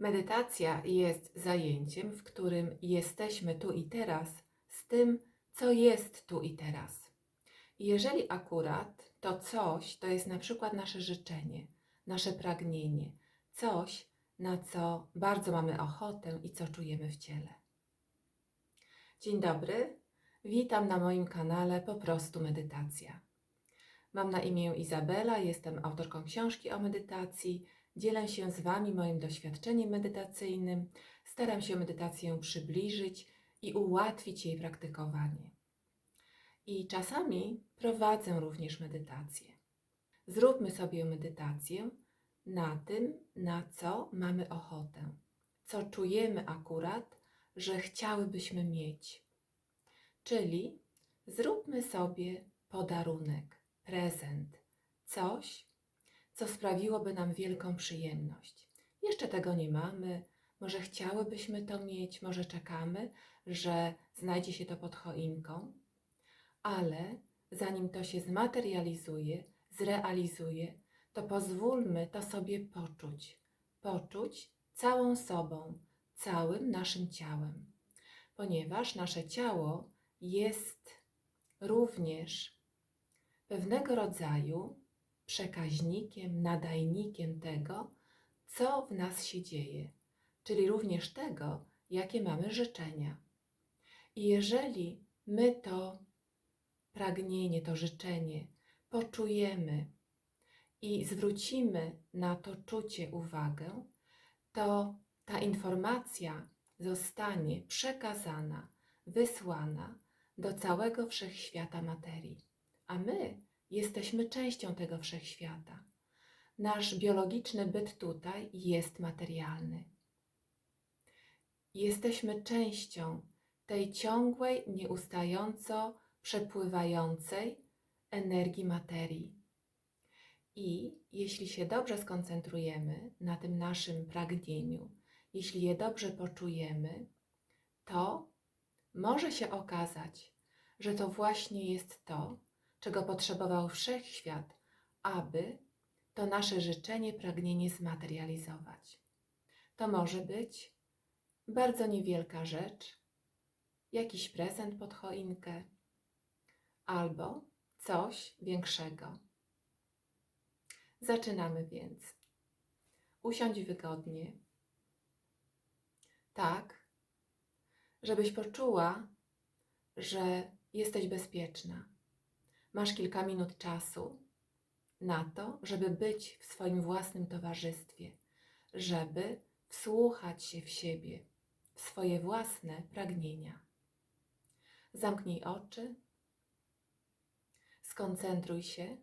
Medytacja jest zajęciem, w którym jesteśmy tu i teraz z tym, co jest tu i teraz. Jeżeli akurat to coś to jest na przykład nasze życzenie, nasze pragnienie, coś, na co bardzo mamy ochotę i co czujemy w ciele. Dzień dobry, witam na moim kanale Po prostu Medytacja. Mam na imię Izabela, jestem autorką książki o medytacji. Dzielę się z Wami moim doświadczeniem medytacyjnym, staram się medytację przybliżyć i ułatwić jej praktykowanie. I czasami prowadzę również medytację. Zróbmy sobie medytację na tym, na co mamy ochotę, co czujemy akurat, że chciałybyśmy mieć. Czyli zróbmy sobie podarunek, prezent, coś, co sprawiłoby nam wielką przyjemność. Jeszcze tego nie mamy, może chciałybyśmy to mieć, może czekamy, że znajdzie się to pod choinką, ale zanim to się zmaterializuje, zrealizuje, to pozwólmy to sobie poczuć. Poczuć całą sobą, całym naszym ciałem. Ponieważ nasze ciało jest również pewnego rodzaju przekaźnikiem, nadajnikiem tego, co w nas się dzieje, czyli również tego, jakie mamy życzenia. I jeżeli my to pragnienie, to życzenie poczujemy i zwrócimy na to czucie uwagę, to ta informacja zostanie przekazana, wysłana do całego wszechświata materii. A my jesteśmy częścią tego wszechświata. Nasz biologiczny byt tutaj jest materialny. Jesteśmy częścią tej ciągłej, nieustająco przepływającej energii materii. I jeśli się dobrze skoncentrujemy na tym naszym pragnieniu, jeśli je dobrze poczujemy, to może się okazać, że to właśnie jest to, czego potrzebował wszechświat, aby to nasze życzenie, pragnienie zmaterializować. To może być bardzo niewielka rzecz, jakiś prezent pod choinkę albo coś większego. Zaczynamy więc. Usiądź wygodnie, tak, żebyś poczuła, że jesteś bezpieczna. Masz kilka minut czasu na to, żeby być w swoim własnym towarzystwie, żeby wsłuchać się w siebie, w swoje własne pragnienia. Zamknij oczy, skoncentruj się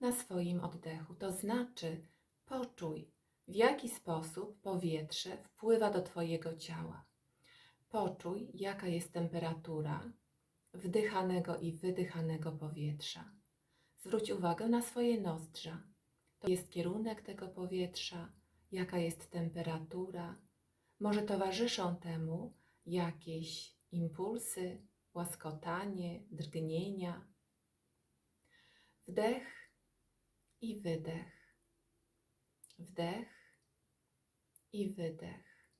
na swoim oddechu, to znaczy poczuj, w jaki sposób powietrze wpływa do Twojego ciała. Poczuj, jaka jest temperatura wdychanego i wydychanego powietrza. Zwróć uwagę na swoje nozdrza. To jest kierunek tego powietrza, jaka jest temperatura. Może towarzyszą temu jakieś impulsy, łaskotanie, drgnienia. Wdech i wydech. Wdech i wydech.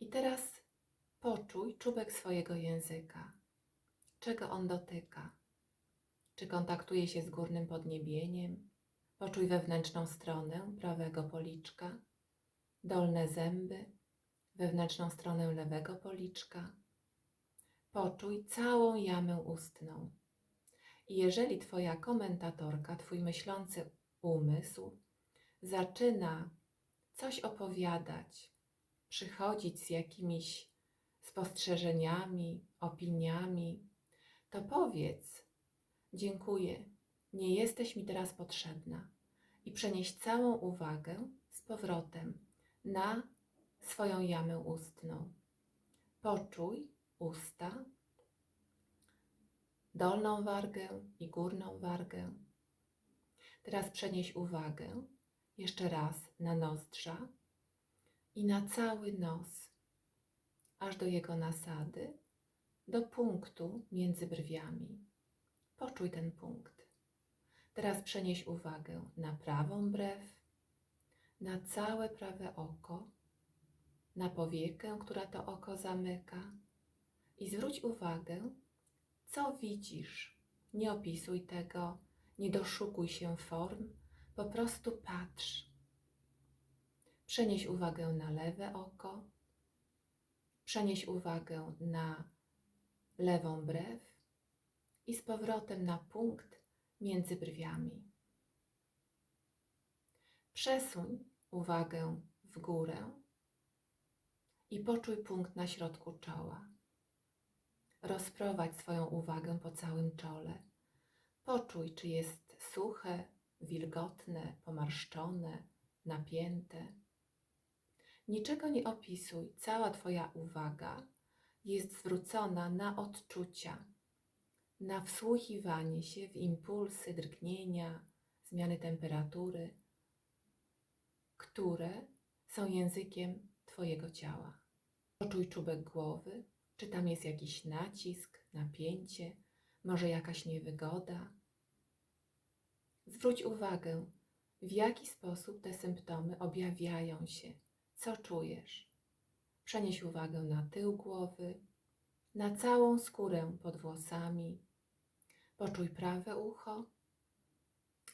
I teraz poczuj czubek swojego języka czego on dotyka. Czy kontaktuje się z górnym podniebieniem? Poczuj wewnętrzną stronę prawego policzka, dolne zęby, wewnętrzną stronę lewego policzka. Poczuj całą jamę ustną. I jeżeli Twoja komentatorka, Twój myślący umysł zaczyna coś opowiadać, przychodzić z jakimiś spostrzeżeniami, opiniami, to powiedz: Dziękuję, nie jesteś mi teraz potrzebna. I przenieś całą uwagę z powrotem na swoją jamę ustną. Poczuj usta, dolną wargę i górną wargę. Teraz przenieś uwagę jeszcze raz na nozdrza i na cały nos, aż do jego nasady do punktu między brwiami. Poczuj ten punkt. Teraz przenieś uwagę na prawą brew, na całe prawe oko, na powiekę, która to oko zamyka i zwróć uwagę, co widzisz. Nie opisuj tego, nie doszukuj się form, po prostu patrz. Przenieś uwagę na lewe oko, przenieś uwagę na lewą brew i z powrotem na punkt między brwiami. Przesuń uwagę w górę i poczuj punkt na środku czoła. Rozprowadź swoją uwagę po całym czole. Poczuj, czy jest suche, wilgotne, pomarszczone, napięte. Niczego nie opisuj, cała Twoja uwaga jest zwrócona na odczucia, na wsłuchiwanie się w impulsy drgnienia, zmiany temperatury, które są językiem Twojego ciała. Poczuj czubek głowy, czy tam jest jakiś nacisk, napięcie, może jakaś niewygoda. Zwróć uwagę, w jaki sposób te symptomy objawiają się, co czujesz. Przenieś uwagę na tył głowy, na całą skórę pod włosami. Poczuj prawe ucho,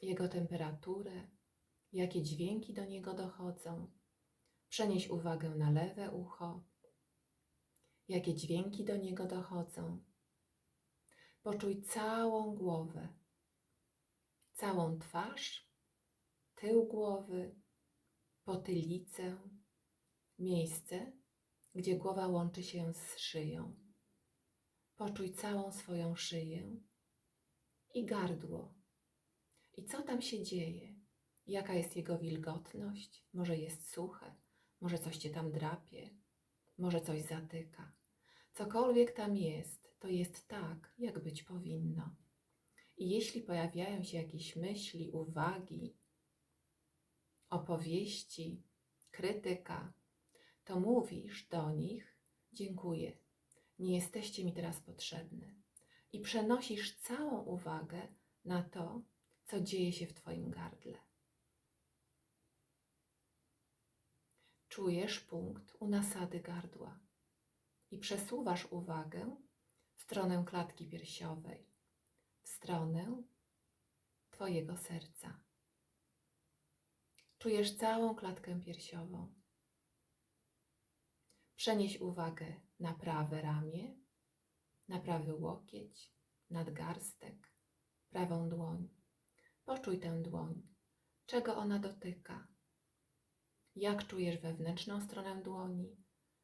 jego temperaturę, jakie dźwięki do niego dochodzą. Przenieś uwagę na lewe ucho, jakie dźwięki do niego dochodzą. Poczuj całą głowę, całą twarz, tył głowy, potylicę, miejsce, gdzie głowa łączy się z szyją. Poczuj całą swoją szyję i gardło. I co tam się dzieje? Jaka jest jego wilgotność? Może jest suche, może coś cię tam drapie, może coś zatyka. Cokolwiek tam jest, to jest tak, jak być powinno. I jeśli pojawiają się jakieś myśli, uwagi, opowieści, krytyka, to mówisz do nich: Dziękuję, nie jesteście mi teraz potrzebne. I przenosisz całą uwagę na to, co dzieje się w Twoim gardle. Czujesz punkt u nasady gardła i przesuwasz uwagę w stronę klatki piersiowej, w stronę Twojego serca. Czujesz całą klatkę piersiową. Przenieś uwagę na prawe ramię, na prawy łokieć, nadgarstek, prawą dłoń. Poczuj tę dłoń, czego ona dotyka. Jak czujesz wewnętrzną stronę dłoni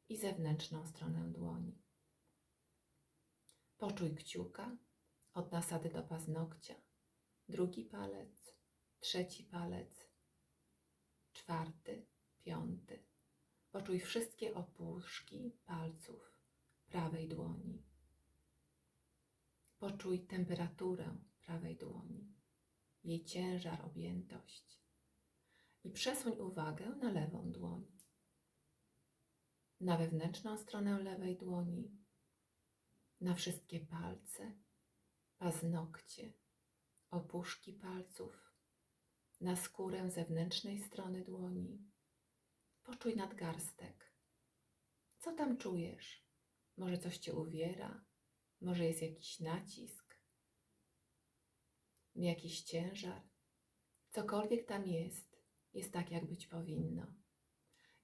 i zewnętrzną stronę dłoni. Poczuj kciuka od nasady do paznokcia, drugi palec, trzeci palec, czwarty, piąty. Poczuj wszystkie opuszki palców prawej dłoni. Poczuj temperaturę prawej dłoni, jej ciężar, objętość. I przesuń uwagę na lewą dłoń na wewnętrzną stronę lewej dłoni, na wszystkie palce, paznokcie, opuszki palców, na skórę zewnętrznej strony dłoni. Poczuj nadgarstek. Co tam czujesz? Może coś cię uwiera, może jest jakiś nacisk, jakiś ciężar. Cokolwiek tam jest, jest tak, jak być powinno.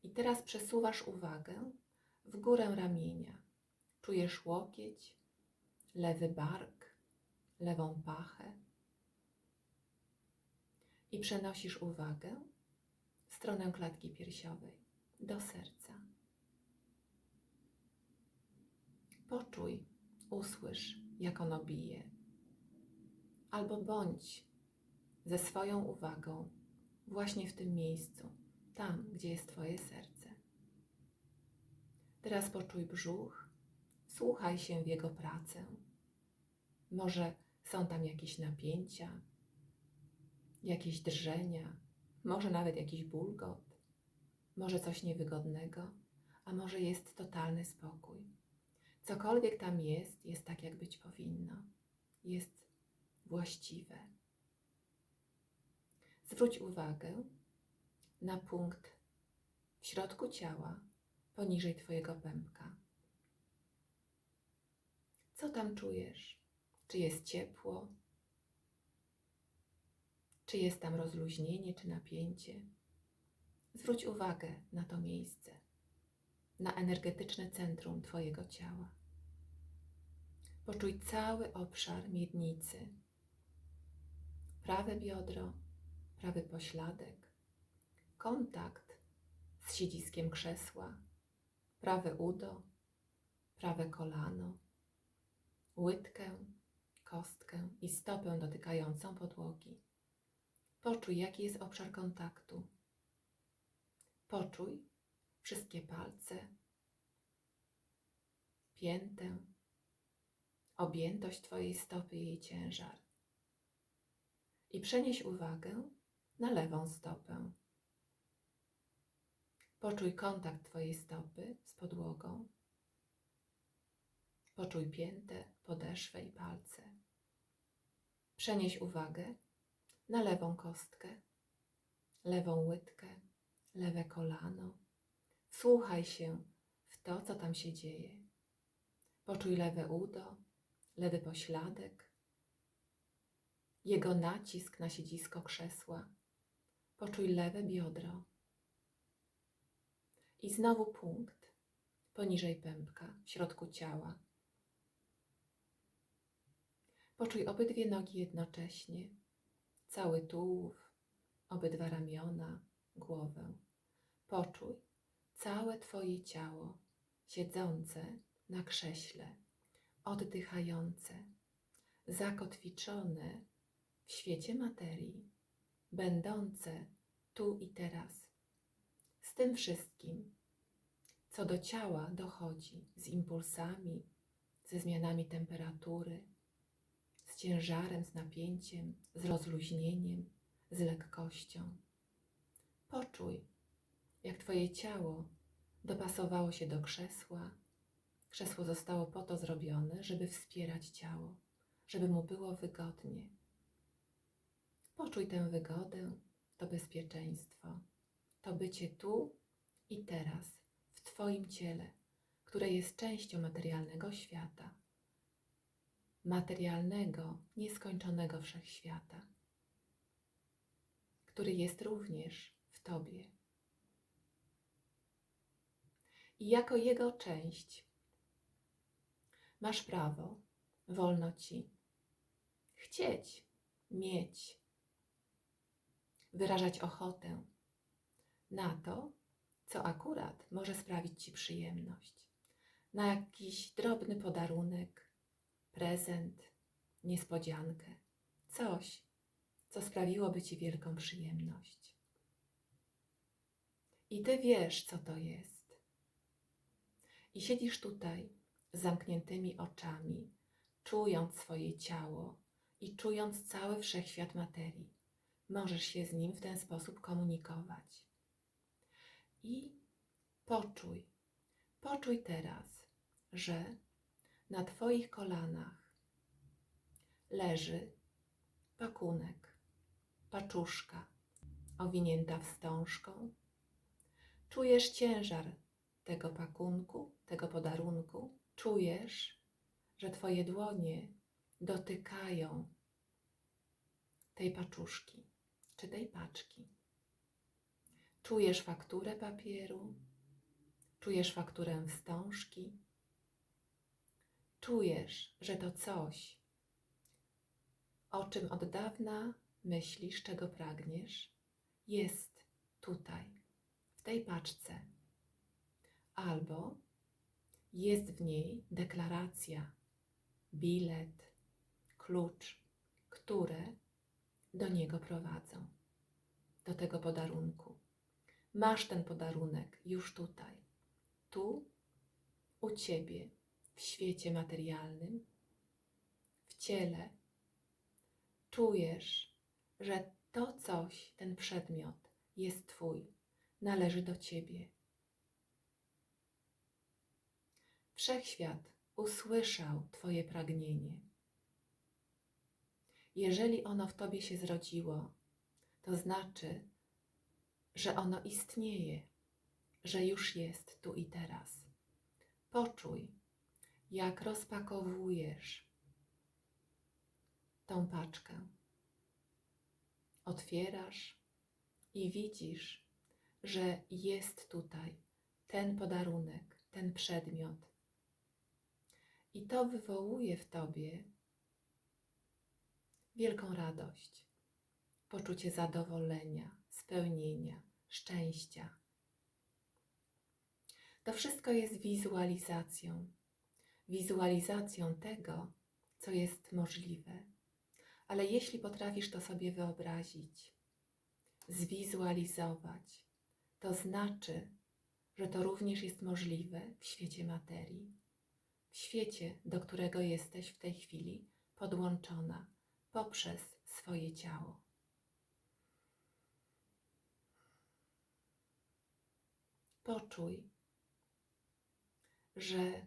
I teraz przesuwasz uwagę w górę ramienia. Czujesz łokieć, lewy bark, lewą pachę. I przenosisz uwagę w stronę klatki piersiowej, do serca. Poczuj, usłysz, jak ono bije. Albo bądź ze swoją uwagą właśnie w tym miejscu tam, gdzie jest Twoje serce. Teraz poczuj brzuch, słuchaj się w jego pracę. Może są tam jakieś napięcia, jakieś drżenia, może nawet jakiś bulgot, może coś niewygodnego, a może jest totalny spokój. Cokolwiek tam jest, jest tak, jak być powinno. Jest właściwe. Zwróć uwagę, na punkt w środku ciała, poniżej Twojego pępka. Co tam czujesz? Czy jest ciepło? Czy jest tam rozluźnienie, czy napięcie? Zwróć uwagę na to miejsce, na energetyczne centrum Twojego ciała. Poczuj cały obszar miednicy. Prawe biodro, prawy pośladek, kontakt z siedziskiem krzesła, prawe udo, prawe kolano, łydkę, kostkę i stopę dotykającą podłogi. Poczuj, jaki jest obszar kontaktu. Poczuj wszystkie palce, piętę, objętość Twojej stopy i jej ciężar. I przenieś uwagę na lewą stopę. Poczuj kontakt Twojej stopy z podłogą. Poczuj piętę, podeszwę i palce. Przenieś uwagę na lewą kostkę, lewą łydkę, lewe kolano. Wsłuchaj się w to, co tam się dzieje. Poczuj lewe udo, lewy pośladek, jego nacisk na siedzisko krzesła. Poczuj lewe biodro. I znowu punkt poniżej pępka, w środku ciała. Poczuj obydwie nogi jednocześnie, cały tułów, obydwa ramiona, głowę. Poczuj całe Twoje ciało siedzące na krześle, oddychające, zakotwiczone w świecie materii, będące tu i teraz, z tym wszystkim, co do ciała dochodzi, z impulsami, ze zmianami temperatury, ciężarem, z napięciem, z rozluźnieniem, z lekkością. Poczuj, jak Twoje ciało dopasowało się do krzesła. Krzesło zostało po to zrobione, żeby wspierać ciało, żeby mu było wygodnie. Poczuj tę wygodę, to bezpieczeństwo, to bycie tu i teraz, w Twoim ciele, które jest częścią materialnego świata, materialnego, nieskończonego wszechświata, który jest również w Tobie. I jako jego część masz prawo, wolno Ci chcieć, mieć, wyrażać ochotę na to, co akurat może sprawić Ci przyjemność, na jakiś drobny podarunek, prezent, niespodziankę, coś, co sprawiłoby Ci wielką przyjemność. I Ty wiesz, co to jest. I siedzisz tutaj z zamkniętymi oczami, czując swoje ciało i czując cały wszechświat materii możesz się z nim w ten sposób komunikować. I poczuj, poczuj teraz, że na Twoich kolanach leży pakunek, paczuszka owinięta wstążką. Czujesz ciężar tego pakunku, tego podarunku. Czujesz, że Twoje dłonie dotykają tej paczuszki czy tej paczki. Czujesz fakturę papieru, czujesz fakturę wstążki, czujesz, że to coś, o czym od dawna myślisz, czego pragniesz, jest tutaj, w tej paczce. Albo jest w niej deklaracja, bilet, klucz, które do niego prowadzą, do tego podarunku. Masz ten podarunek już tutaj, tu, u ciebie, w świecie materialnym, w ciele. Czujesz, że to coś, ten przedmiot jest Twój, należy do Ciebie. Wszechświat usłyszał Twoje pragnienie jeżeli ono w tobie się zrodziło, to znaczy, że ono istnieje, że już jest tu i teraz. Poczuj, jak rozpakowujesz tą paczkę. Otwierasz i widzisz, że jest tutaj ten podarunek, ten przedmiot. I to wywołuje w tobie wielką radość, poczucie zadowolenia, spełnienia, szczęścia. To wszystko jest wizualizacją, wizualizacją tego, co jest możliwe. Ale jeśli potrafisz to sobie wyobrazić, zwizualizować, to znaczy, że to również jest możliwe w świecie materii, w świecie, do którego jesteś w tej chwili podłączona poprzez swoje ciało. Poczuj, że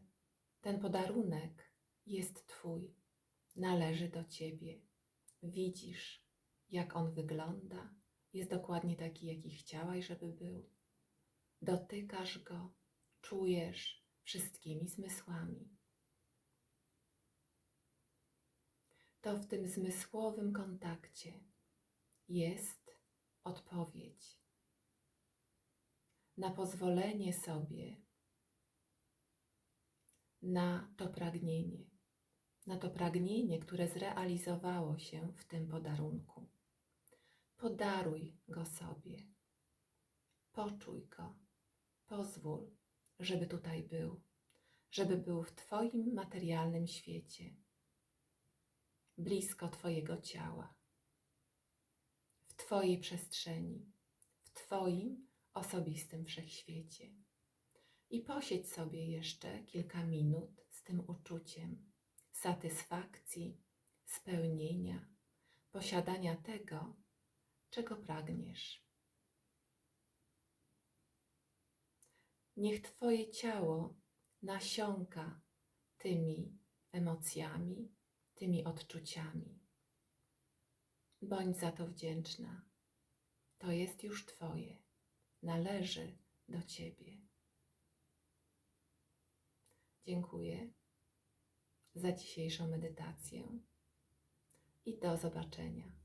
ten podarunek jest Twój, należy do Ciebie. Widzisz, jak on wygląda, jest dokładnie taki, jaki chciałaś, żeby był. Dotykasz go, czujesz wszystkimi zmysłami. To w tym zmysłowym kontakcie jest odpowiedź na pozwolenie sobie na to pragnienie, na to pragnienie, które zrealizowało się w tym podarunku. Podaruj go sobie, poczuj go, pozwól, żeby tutaj był, żeby był w Twoim materialnym świecie, blisko Twojego ciała, w Twojej przestrzeni, w Twoim osobistym wszechświecie. I posiedź sobie jeszcze kilka minut z tym uczuciem satysfakcji, spełnienia, posiadania tego, czego pragniesz. Niech Twoje ciało nasiąka tymi emocjami, tymi odczuciami. Bądź za to wdzięczna. To jest już Twoje, należy do Ciebie. Dziękuję za dzisiejszą medytację i do zobaczenia.